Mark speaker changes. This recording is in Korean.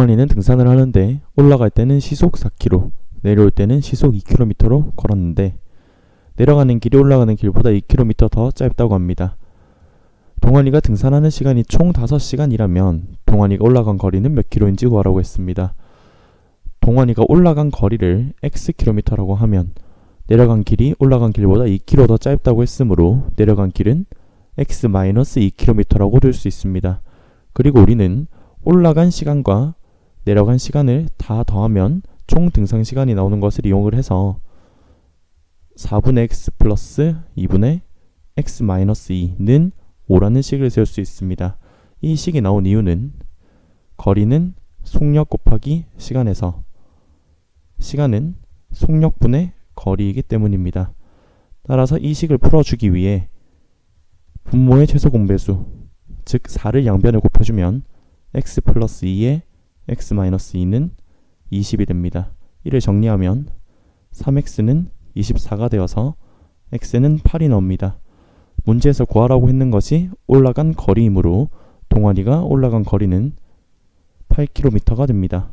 Speaker 1: 동환이는 등산을 하는데 올라갈 때는 시속 4km, 내려올 때는 시속 2km로 걸었는데 내려가는 길이 올라가는 길보다 2km 더 짧다고 합니다. 동환이가 등산하는 시간이 총 5시간이라면 동환이가 올라간 거리는 몇 킬로인지 구하라고 했습니다. 동환이가 올라간 거리를 xkm라고 하면 내려간 길이 올라간 길보다 2km 더 짧다고 했으므로 내려간 길은 x-2km라고 둘 수 있습니다. 그리고 우리는 올라간 시간과 내려간 시간을 다 더하면 총 등산 시간이 나오는 것을 이용을 해서 4분의 x 플러스 2분의 x 마이너스 2는 5라는 식을 세울 수 있습니다. 이 식이 나온 이유는 거리는 속력 곱하기 시간에서 시간은 속력분의 거리이기 때문입니다. 따라서 이 식을 풀어주기 위해 분모의 최소 공배수 즉 4를 양변에 곱해주면 x 플러스 2의 x-2는 20이 됩니다. 1을 정리하면 3x는 24가 되어서 x는 8이 나옵니다. 문제에서 구하라고 했는 것이 올라간 거리이므로 동아리가 올라간 거리는 8km가 됩니다.